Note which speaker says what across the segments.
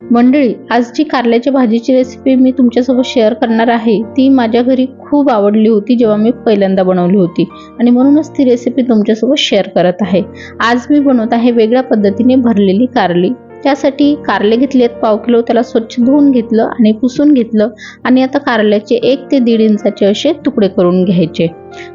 Speaker 1: मंडळी आज जी कारल्याच्या भाजीची रेसिपी मी तुमच्यासोबत शेअर करणार आहे ती माझ्या घरी खूप आवडली होती जेव्हा मी पहिल्यांदा बनवली होती. आणि म्हणूनच ती रेसिपी तुमच्यासोबत शेअर करत आहे. आज मी बनवत आहे वेगळ्या पद्धतीने भरलेली कारली. त्यासाठी कारले घेतले आहेत पाव किलो त्याला स्वच्छ धुवून घेतलं आणि पुसून घेतलं आणि आता कारल्याचे एक ते दीड इंचाचे असे तुकडे करून घ्यायचे.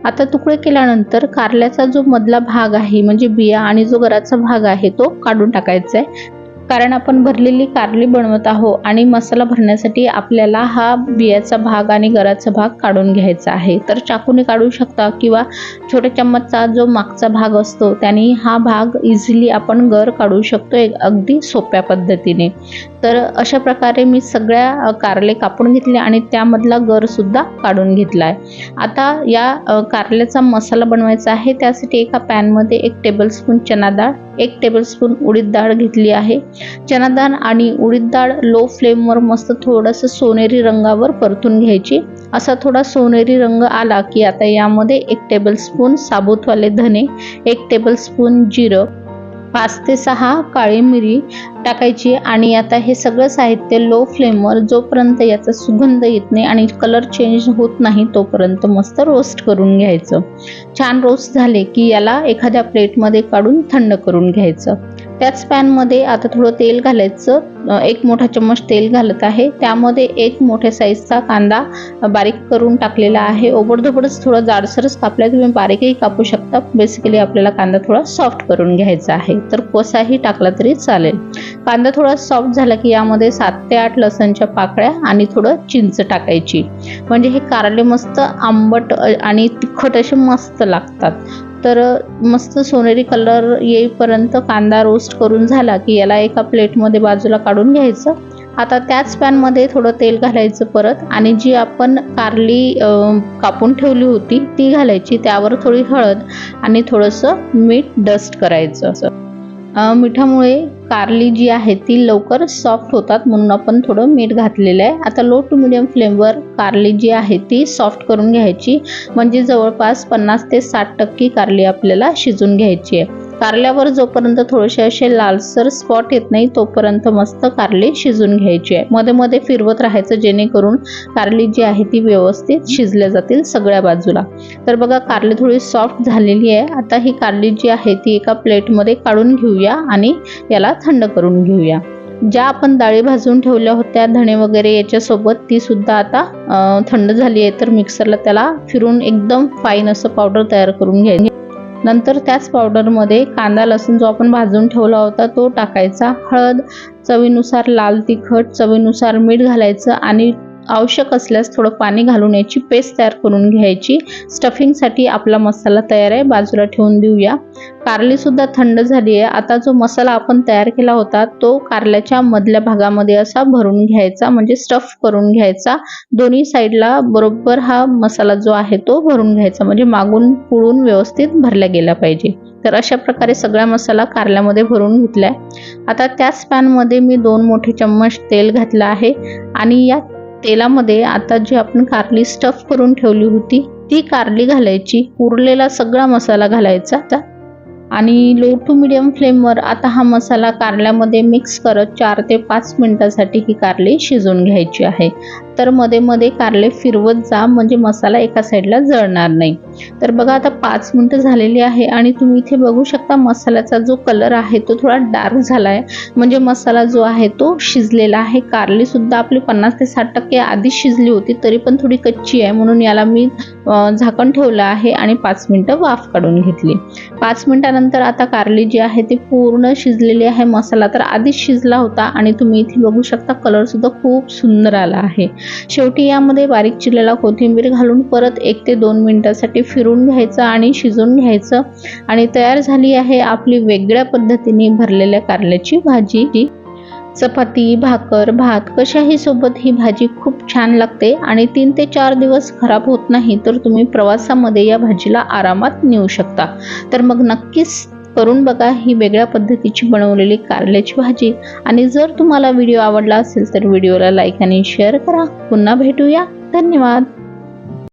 Speaker 1: आता तुकडे केल्यानंतर कारल्याचा जो मधला भाग आहे म्हणजे बिया आणि जो गराचा भाग आहे तो काढून टाकायचा आहे. कारण आपण भरलेली कारली बनवत आहोत आणि मसाला भरण्यासाठी आपल्याला हा बियाचा भाग आणि गराचा भाग काढून घ्यायचा आहे. तर चाकूने काढू शकता किंवा छोट्या चम्मचचा जो मागचा भाग असतो त्याने हा भाग इझिली आपण गर काढू शकतो एक अगदी सोप्या पद्धतीने. तर अशा प्रकारे मी सगळ्या कारले कापून घेतले आणि त्यामधला गरसुद्धा काढून घेतला आहे आता या कारल्याचा मसाला बनवायचा आहे. त्यासाठी एका पॅनमध्ये एक टेबलस्पून चना डाळ एक टेबलस्पून उडीद डाळ घेतली आहे. चना डाळ आणि उडीद डाळ लो फ्लेमवर मस्त थोडंसं सोनेरी रंगावर परतून घ्यायची. असा थोडा सोनेरी रंग आला की आता यामध्ये एक टेबलस्पून साबुतवाले धने एक टेबलस्पून जिरं पाच ते सहा काळी मिरी टाकायची आणि आता हे सगळं साहित्य लो फ्लेमवर जोपर्यंत याचा सुगंध येत नाही आणि कलर चेंज होत नाही तोपर्यंत मस्त रोस्ट करून घ्यायचं. छान रोस्ट झाले की याला एखाद्या प्लेटमध्ये काढून थंड करून घ्यायचं. त्याच पॅनमध्ये आता थोडं तेल घालायचं. एक मोठा चम्मच तेल घालत आहे. त्यामध्ये एक मोठ्या साईजचा कांदा बारीक करून टाकलेला आहे. ओबडधोबडच थोडं जाडसरच कापलाय. तुम्ही बारीकही कापू शकता. बेसिकली आपल्याला कांदा थोडा सॉफ्ट करून घ्यायचा आहे. तर कोसाही टाकला तरी चालेल. कांदा थोडा सॉफ्ट झाला की यामध्ये सात ते आठ लसणच्या पाकळ्या आणि थोडं चिंच टाकायची. म्हणजे हे कारले मस्त आंबट आणि तिखट असे मस्त लागतात. तर मस्त सोनेरी कलर येईपर्यंत कांदा रोस्ट करून झाला की याला एका प्लेटमध्ये बाजूला काढून घ्यायचं. आता त्याच पॅनमध्ये थोडं तेल घालायचं परत आणि जी आपण कारली कापून ठेवली होती ती घालायची. त्यावर थोडी हळद आणि थोडंसं मीठ डस्ट करायचं. असं मिठामुळे कारली जी आहे ती लवकर सॉफ्ट होतात. म्हणून आपण थोडं मीठ घातलेलं आहे. आता लो टू मिडियम फ्लेमवर कारली जी आहे ती सॉफ्ट करून घ्यायची. म्हणजे जवळपास पन्नास ते साठ टक्के कारली आपल्याला शिजून घ्यायची आहे. कारल्यावर जोपर्यंत थोडेसे असे लालसर स्पॉट येत नाही तोपर्यंत मस्त कारले शिजून घ्यायची. आहे मध्ये मध्ये फिरवत राहायचं जेणेकरून कारली जी आहे ती व्यवस्थित शिजल्या जातील सगळ्या बाजूला. तर बघा कारली थोडी सॉफ्ट झालेली आहे. आता ही कारली जी आहे ती एका प्लेटमध्ये काढून घेऊया आणि याला थंड करून घेऊया. ज्या आपण डाळी भाजून ठेवल्या होत्या धणे वगैरे याच्यासोबत ती सुद्धा आता थंड झाली आहे. तर मिक्सरला त्याला फिरून एकदम फाईन असं पावडर तयार करून घ्यायची. नंतर त्याच पावडरमध्ये कांदा लसूण जो आपण भाजून ठेवला होता तो टाकायचा. हळद चवीनुसार लाल तिखट चवीनुसार मीठ घालायचं आणि आवश्यक असल्यास थोडं पाणी घालून याची पेस्ट तयार करून घ्यायची. स्टफिंगसाठी आपला मसाला तयार आहे बाजूला ठेवून देऊया. कारलीसुद्धा थंड झाली आहे. आता जो मसाला आपण तयार केला होता तो कारल्याच्या मधल्या भागामध्ये असा भरून घ्यायचा म्हणजे स्टफ करून घ्यायचा. दोन्ही साईडला बरोबर हा मसाला जो आहे तो भरून घ्यायचा. म्हणजे मागून पुळून व्यवस्थित भरला गेला पाहिजे. तर अशा प्रकारे सगळा मसाला कारल्यामध्ये भरून घेतला आहे आता त्याच पॅनमध्ये मी दोन मोठे चम्मच तेल घातलं आहे. आणि या तेलामध्ये आता जी आपण कारली स्टफ करून ठेवली होती ती कारली घालायची उरलेला सगळा मसाला घालायचा. आणि लो टू मिडियम फ्लेमवर आता हा मसाला कारल्यामध्ये मिक्स करत चार ते पाच मिनटासाठी ही कारली शिजवून घ्यायची आहे. तर मध्ये मध्ये कारले फिरवत जा म्हणजे मसाला एका साईडला जळणार नाही. तर बघा आता पाच मिनटं झालेली आहे आणि तुम्ही इथे बघू शकता मसाल्याचा जो कलर आहे तो थोडा डार्क झाला आहे म्हणजे मसाला जो आहे तो शिजलेला आहे. कारली सुद्धा आपली पन्नास ते साठ टक्के आधी शिजली होती तरी पण थोडी कच्ची आहे. म्हणून याला मी झाकण ठेवलं आहे आणि पाच मिनटं वाफ काढून घेतली. पाच मिनटानंतर आता कारली जी आहे ती पूर्ण शिजलेली आहे. मसाला तर आधीच शिजला होता आणि तुम्ही इथे बघू शकता कलरसुद्धा खूप सुंदर आला आहे. शेवटी यामध्ये बारीक चिरलेला कोथिंबीर घालून परत एक ते दोन मिनटासाठी फिरून घ्यायचं आणि शिजवून घ्यायचं. आणि तयार झाली आहे आपली वेगळ्या पद्धतीने भरलेल्या कारल्याची भाजी. चपाती भाकर भात कशाही सोबत ही भाजी खूप छान लागते आणि तीन ते चार दिवस खराब होत नाही तर तुम्ही प्रवासामध्ये या भाजीला आरामात नेऊ शकता. तर मग नक्कीच करून बघा ही वेगळ्या पद्धतीची बनवलेली कारल्याची भाजी. आणि जर तुम्हाला व्हिडिओ आवडला असेल तर व्हिडिओला लाईक आणि शेअर करा. पुन्हा भेटूया. धन्यवाद.